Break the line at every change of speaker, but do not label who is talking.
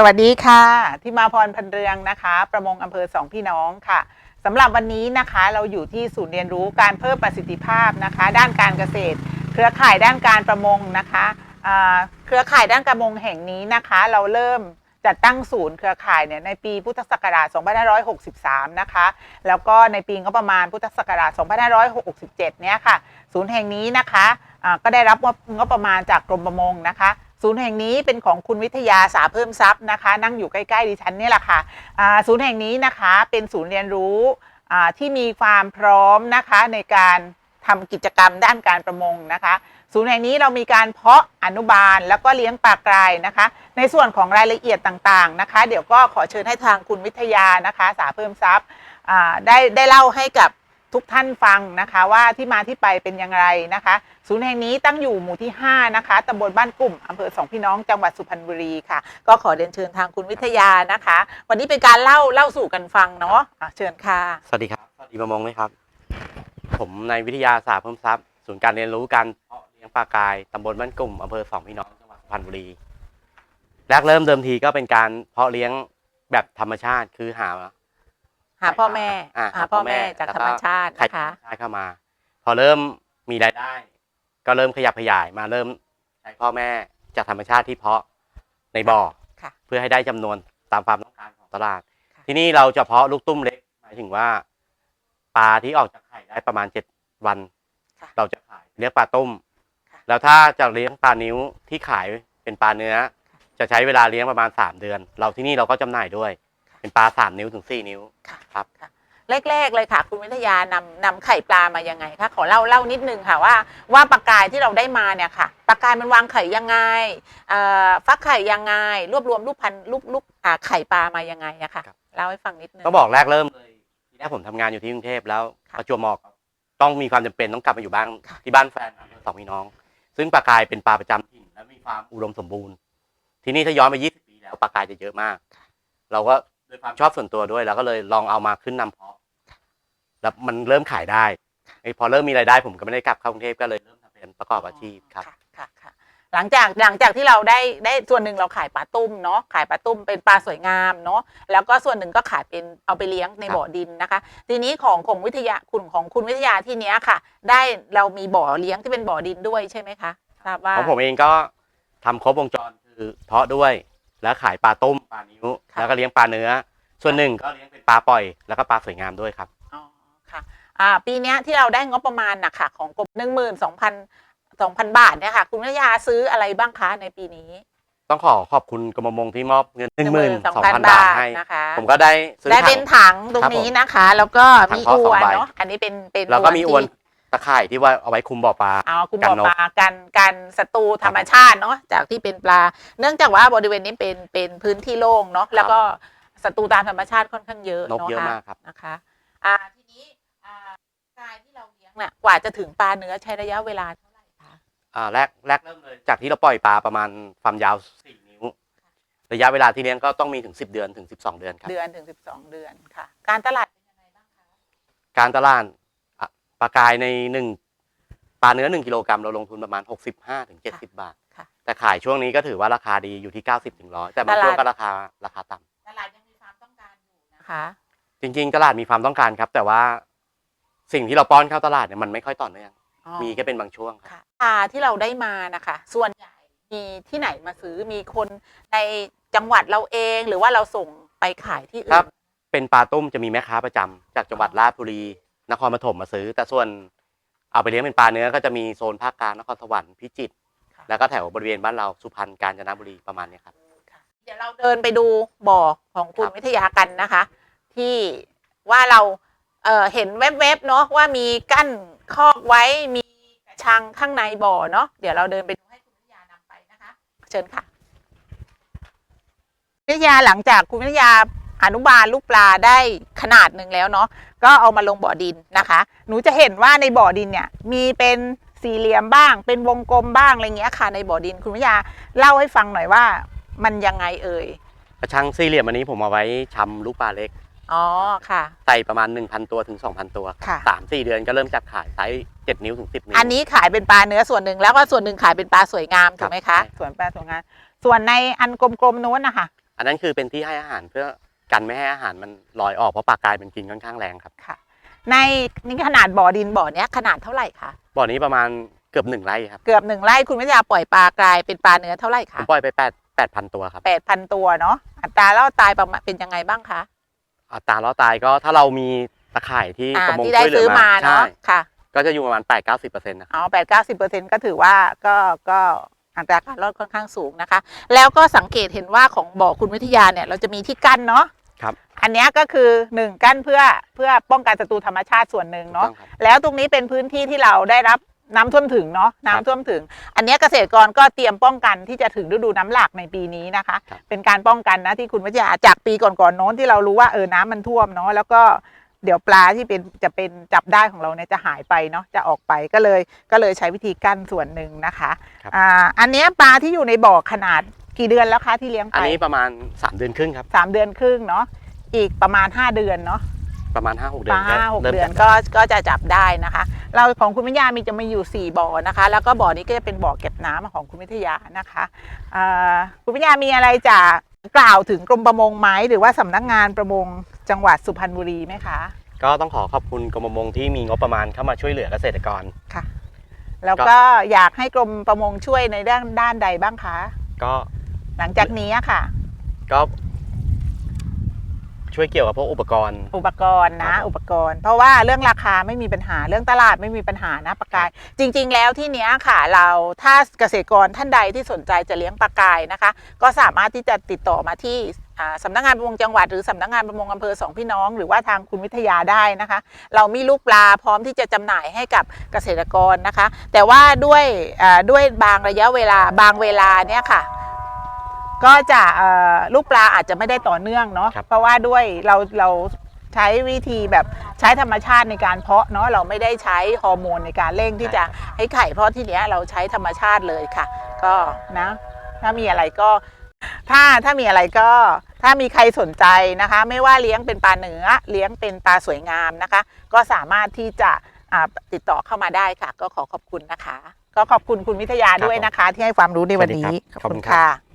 สวัสดีค่ะที่มาพรพันเรืองนะคะ ประมงอำเภอสองพี่น้องค่ะสำหรับวันนี้นะคะเราอยู่ที่ศูนย์เรียนรู้การเพิ่มประสิทธิภาพนะคะ ด้านการเกษตร เครือข่ายด้านการประมงนะคะเครือข่ายด้านการประมงแห่งนี้นะคะ เราเริ่มจัดตั้งศูนย์เครือข่ายเนี่ยในปีพุทธศักราช 2563 นะคะ แล้วก็ในปีงบประมาณพุทธศักราช 2567 เนี่ยค่ะ ศูนย์แห่งนี้นะคะก็ได้รับงบประมาณจากกรมประมงนะคะ ศูนย์แห่งนี้เป็นของคุณวิทยาสาเพิ่มทรัพย์นะคะ นั่งอยู่ใกล้ๆดิฉันนี่แหละค่ะอ่าศูนย์แห่งนี้นะคะเป็นศูนย์เรียนรู้ที่มีความพร้อมนะคะในการทำกิจกรรมด้านการประมงนะคะ ศูนย์แห่งนี้เรามีการเพาะอนุบาลแล้วก็เลี้ยงปลากรายนะคะ ในส่วนของรายละเอียดต่างๆนะคะ เดี๋ยวก็ขอเชิญให้ทางคุณวิทยานะคะ สาเพิ่มทรัพย์ได้ได้เล่าให้กับ ทุกท่านฟังนะคะว่าที่มาที่ไปเป็นอย่างไรนะคะ ศูนย์แห่งนี้ตั้งอยู่หมู่ที่ 5 นะคะตำบลบ้านกลุ่มอำเภอสองพี่น้องจังหวัดสุพรรณบุรีค่ะ ก็ขอเรียนเชิญทางคุณวิทยานะคะ วันนี้เป็นการเล่าเล่าสู่กันฟังเนาะอะเชิญค่ะ
สวัสดีครับ สวัสดีประมงเลยครับ ผมนายวิทยาศาสตร์เพิ่มทรัพย์ ศูนย์การเรียนรู้การเพาะเลี้ยงปลากายตำบลบ้านกลุ่มอำเภอสองพี่น้องจังหวัดสุพรรณบุรีแรกเริ่มเดิมทีก็เป็นการเพาะเลี้ยงแบบธรรมชาติคือหา
หาพ่อแม่
อ่า
หาพ่อแม่จาก
แล้ว
ธ
ก็
รรมชาติ
ไข่
นะคะ
ธรรมชาติเข้ามา พอเริ่มมีรายได้ ก็เริ่มขยับขยายมาเริ่มใช้พ่อแม่จากธรรมชาติที่เพาะในบ่อ
ค่ะ
เพื่อให้ได้จำนวนตามความต้องการของตลาด
ค่ะ
ที่นี่เราจะเพาะลูกตุ้มเล็กหมายถึงว่าปลาที่ออกจากไข่ได้ประมาณเจ็ดวัน
ค่ะ
เราจะขายเรียกปลาตุ้ม
ค่ะ
แล้วถ้าจะเลี้ยงปลานิ้วที่ขายเป็นปลาเนื้อ จะใช้เวลาเลี้ยงประมาณสามเดือน เราที่นี่เราก็จำหน่ายด้วย เป็นปลาสามนิ้วถึงสี่นิ้ว
ค่ะ
ครับ
ค่ะแรกๆเลยค่ะ คุณวิทยานำนำไข่ปลามายังไงคะขอเล่าเล่านิดนึงค่ะว่าว่าปลากายที่เราได้มาเนี่ยค่ะปลากายมันวางไข่ยังไงเอ่อฟักไข่ยังไง รวบรวมลูกพันธุ์ลูกลูกอ่าไข่ปลามายังไงอะค่ะ
ครับ
เล่าให้ฟังนิดนึง
ต้องบอกแรกเริ่มเลยทีแรกผมทำงานอยู่ที่กรุงเทพแล้ว
ค่ะ
ประจวบเหมาะกับต้องมีความจำเป็นต้องกลับมาอยู่บ้าน
ค่ะ
ที่บ้านแฟนสองพี่น้อง ซึ่งปลากายเป็นปลาประจำถิ่นและมีความอุดมสมบูรณ์ ที่นี่ถ้าย้อนไป20ปีแล้วปลากายจะเยอะมาก เราก็ ด้วยความชอบส่วนตัวด้วยเราก็เลยลองเอามาขึ้นนำเพาะแล้วมันเริ่มขายได้ไอ้พอเริ่มมีรายได้ผมก็ไม่ได้กลับเข้ากรุงเทพก็เลยเริ่มทำเป็นประกอบอาชีพครับ
ค่ะค่ะค่ะหลังจากหลังจากที่เราได้ได้ส่วนหนึ่งเราขายปลาตุ้มเนาะขายปลาตุ้มเป็นปลาสวยงามเนาะแล้วก็ส่วนหนึ่งก็ขายเป็นเอาไปเลี้ยงใน
ครับ
บ่อดินนะคะ ทีนี้ของของวิทยาคุณของคุณวิทยาที่เนี้ยค่ะ ได้เรามีบ่อเลี้ยงที่เป็นบ่อดินด้วยใช่ไหมคะทราบว่า
ของผมเองก็ทำครบวงจรคือเพาะด้วย แล้วขายปลาต้มปลานิ้ว
ค่ะ
แล้วก็เลี้ยงปลาเนื้อ ส่วนหนึ่งก็เลี้ยงเป็นปลาปล่อย แล้วก็ปลาสวยงามด้วยครับ
อ๋อค่ะอ่าปีเนี้ยที่เราได้งบประมาณนะคะของกรมหนึ่งหมื่นสองพันสองพันบาทเนี่ยค่ะ คุณวิทยาซื้ออะไรบ้างคะในปีนี้
ต้องขอขอบคุณกรมประมงที่มอบเงินหนึ่งหมื่นสองพัน
12,000
บาทให้
นะคะ
ผมก็ได้ซื้อ
ได้
ถั
เป็น
ง
ถังตรง
ครับ
นี้
ผม
นะคะ แล้วก็
ถั
มี
งเพาะ
อ
สอง
วน
ใบ
เนาะอันนี้เป็นเป็น
แล้วก็มีอวน
ที่
ตะข่ายที่ว่าเอาไว้คุมบ่อปลา
อ๋อคุณ
กัน
บอก
นก
ปลากันกันศัตรูธรรมชาติเนาะจากที่เป็นปลา เนื่องจากว่าบริเวณนี้เป็นเป็นพื้นที่โล่งเนาะแล้วก็ศัตรูตามธรรมชาติค่อนข้างเยอะ
นก
เนาะ
เยอะ
ค่ะ
มากครับ
นะคะอ่าทีนี้อ่ากายที่เราเลี้ยงเนี่ยกว่าจะถึงปลาเนื้อใช้ระยะเวลาเท่าไหร่คะ
อ่าแรกแรกเริ่มเลยจากที่เราปล่อยปลาประมาณความยาวสี่นิ้ว ระยะเวลาที่เลี้ยงก็ต้องมีถึงสิบเดือนถึงสิบสองเดือนครับ
เดือนถึงสิบสองเดือนค่ะ การตลาดเป็นยังไงบ้างคะ
การตลาดอะ ปลากายในหนึ่งปลาเนื้อหนึ่งกิโลกรัมเราลงทุนประมาณหกสิบห้าถึงเจ็ดสิบบาท
ค่ะ
แต่ขายช่วงนี้ก็ถือว่าราคาดีอยู่ที่เก้าสิบถึงร้อยแต่บางช่วงก็ราคาราคาต่ำ
ตลาดยังมีความต้องการอยู่นะคะ
จริงๆตลาดมีความต้องการครับ แต่ว่าสิ่งที่เราป้อนเข้าตลาดเนี่ยมันไม่ค่อยต่อเนื่อง
อ๋อ
มีแค่เป็นบางช่วงครับ
ค่ะปลาที่เราได้มานะคะ ส่วนใหญ่มีที่ไหนมาซื้อมีคนในจังหวัดเราเองหรือว่าเราส่งไปขายที่อื่
ครับ
น
เป็นปลาตุ้มจะมีแม่ค้าประจำจากจังหวัดราชบุรี นครปฐมมาซื้อ แต่ส่วนเอาไปเลี้ยงเป็นปลาเนื้อก็จะมีโซนภาคกลางนครสวรรค์พิจิตร
ค่ะ
แล้วก็แถวบริเวณบ้านเราสุพรรณกาญจนบุรีประมาณเนี้ยครับ
ค่ะเดี๋ยวเราเดินไปดูบ่อของคุณ
ครับ
วิทยากันนะคะ ที่ว่าเราเอ่อเห็นแวบๆเนาะว่ามีกั้นคอกไว้มีกระชังข้างในบ่อเนาะเดี๋ยวเราเดินไปดูให้คุณวิทยานำไปนะคะ เชิญค่ะวิทยาหลังจากคุณวิทยา อนุบาลลูกปลาได้ขนาดหนึ่งแล้วเนาะก็เอามาลงบ่อดินนะคะ หนูจะเห็นว่าในบ่อดินเนี่ยมีเป็นสี่เหลี่ยมบ้าง เป็นวงกลมบ้างอะไรเงี้ยค่ะ ในบ่อดินคุณวิทยาเล่าให้ฟังหน่อยว่ามันยังไงเอ่ย
กระชังสี่เหลี่ยมอันนี้ผมเอาไว้ชำลูกปลาเล็ก
อ๋อค่ะ
ใส่ประมาณ 1,000 ตัวถึง 2,000 ตัว
ค่ะ
สามสี่เดือนก็เริ่มจับขายไซส์เจ็ดนิ้วถึงสิบนิ้ว
อันนี้ขายเป็นปลาเนื้อส่วนหนึ่งแล้วก็ส่วนหนึ่งขายเป็นปลาสวยงามถูกไหม
ครั
คะ
บ
ส่วนปลาสวยงามส่วนในอันกลมๆนู้นนะคะ
อันนั้นคือเป็นที่ให้อาหารเพื่อ กันไม่ให้อาหารมันลอยออกเพราะปลากรายมันกินค่อนข้างแรงครับ
ค่ะ ในนี่ขนาดบ่อดินบ่อเนี้ยขนาดเท่าไหร่คะ
บ่อนี้ประมาณเกือบหนึ่งไร่ครับ
เกือบหนึ่งไร่คุณวิทยาปล่อยปลากรายเป็นปลาเนื้อเท่าไหร่
ผม
คะ
ปล่อยไปแปดแปดพันตัวครับ
แปดพันตัวเนาะ อัตราล่อตายประมาณเป็นยังไงบ้างคะ
อัตราล้อตายก็ถ้าเรามีตะข่ายที่
อ่า
ประมง
ที่ได้
ช่วยเหลื
ซื้อ
อ
มา
มา
เนาะ
ใช่
ค่ะ
ก็จะอยู่ประมาณแปดเก้าสิบเปอร์เซ็นต์นะครับ
อ๋อแปดเก้าสิบเปอร์เซ็นต์ก็ถือว่าก็ก็อัตราการรอดค่อนข้างสูงนะคะ แล้วก็สังเกตเห็นว่าของบ่อคุณวิทยาเนี่ย เราจะมีที่กั้นเนาะ
ครับ
อันเนี้ยก็คือหนึ่งกั้นเพื่อเพื่อป้องกันศัตรูธรรมชาติส่วนหนึ่งเนาะ
ถูกต้องครับ
แล้วตรงนี้เป็นพื้นที่ที่เราได้รับน้ำท่วมถึงเนาะน้ำท่วมถึง อันเนี้ยเกษตรกรก็เตรียมป้องกันที่จะถึงฤดูน้ำหลากในปีนี้นะคะ
ครับ
เป็นการป้องกันนะที่คุณวิทยาจากปีก่อนๆโน้นที่เรารู้ว่าเออน้ำมันท่วมเนาะแล้วก็เดี๋ยวปลาที่เป็นจะเป็นจับได้ของเราเนี่ยจะหายไปเนาะจะออกไปก็เลยก็เลยใช้วิธีกั้นส่วนหนึ่งนะคะ
ครับ
อ่าอันเนี้ยปลาที่อยู่ในบ่อขนาด กี่เดือนแล้วคะที่เลี้ยง
อัน
ไป
นี้ประมาณสามเดือนครึ่งครับ
สามเดือนครึ่งเนาะอีกประมาณห้าเดือนเนาะ
ประมาณห้าหก
ป
เดือ
ลานห้าหก
ริ่ม
เดือน
จับ
ก็ก็จะจับได้นะคะ เราของคุณวิทยามีจะมีอยู่ 4บ่อนะคะ แล้วก็บ่อนี้ก็จะเป็นบ่อเก็บน้ำของคุณวิทยานะคะอ่าคุณวิทยามีอะไรจะกล่าวถึงกรมประมงไหมหรือว่าสำนักงานประมงจังหวัดสุพรรณบุรีไหมคะ
ก็ต้องขอขอบคุณกรมประมงที่มีงบประมาณเข้ามาช่วยเหลือเกษตรกร
ค่ะแล้วก็อยากให้กรมประมงช่วยในด้านด้านใดบ้างคะ
ก็
หลังจากนี้อะค่ะ
ก็ช่วยเกี่ยวกับพวกอุปกรณ์
อุปกรณ์
ครั
นะ
บผม
อุปกรณ์ เพราะว่าเรื่องราคาไม่มีปัญหาเรื่องตลาดไม่มีปัญหานะปลากาย จริง ๆ แล้วที่เนี้ยค่ะ เราถ้าเกษตรกรท่านใดที่สนใจจะเลี้ยงปลากายนะคะ ก็สามารถที่จะติดต่อมาที่อ่าสำนักงานประมงจังหวัด หรือสำนักงานประมงอำเภอสองพี่น้อง หรือว่าทางคุณวิทยาได้นะคะ เรามีลูกปลาพร้อมที่จะจำหน่ายให้กับเกษตรกรนะคะ แต่ว่าด้วยอ่าด้วยบางระยะเวลาบางเวลาเนี่ยค่ะ ก็จะเอ่อลูกปลาอาจจะไม่ได้ต่อเนื่องเนาะ
ครับ
เพราะว่าด้วยเราเราใช้วิธีแบบใช้ธรรมชาติในการเพาะเนาะเราไม่ได้ใช้ฮอร์โมนในการเร่งที่จะให้ไข่เพราะที่เนี้ยเราใช้ธรรมชาติเลยค่ะ ก็นะ ถ้ามีอะไรก็ถ้าถ้ามีอะไรก็ถ้ามีใครสนใจนะคะ ไม่ว่าเลี้ยงเป็นปลาเนื้อเลี้ยงเป็นปลาสวยงามนะคะ ก็สามารถที่จะอ่าติดต่อเข้ามาได้ค่ะ ก็ขอขอบคุณนะคะ ก็ขอบคุณคุณวิทยาด้วยนะคะ ที่ให้ความรู้ในวันนี้
สวัสดีครับขอบคุณครับ
ค่ะ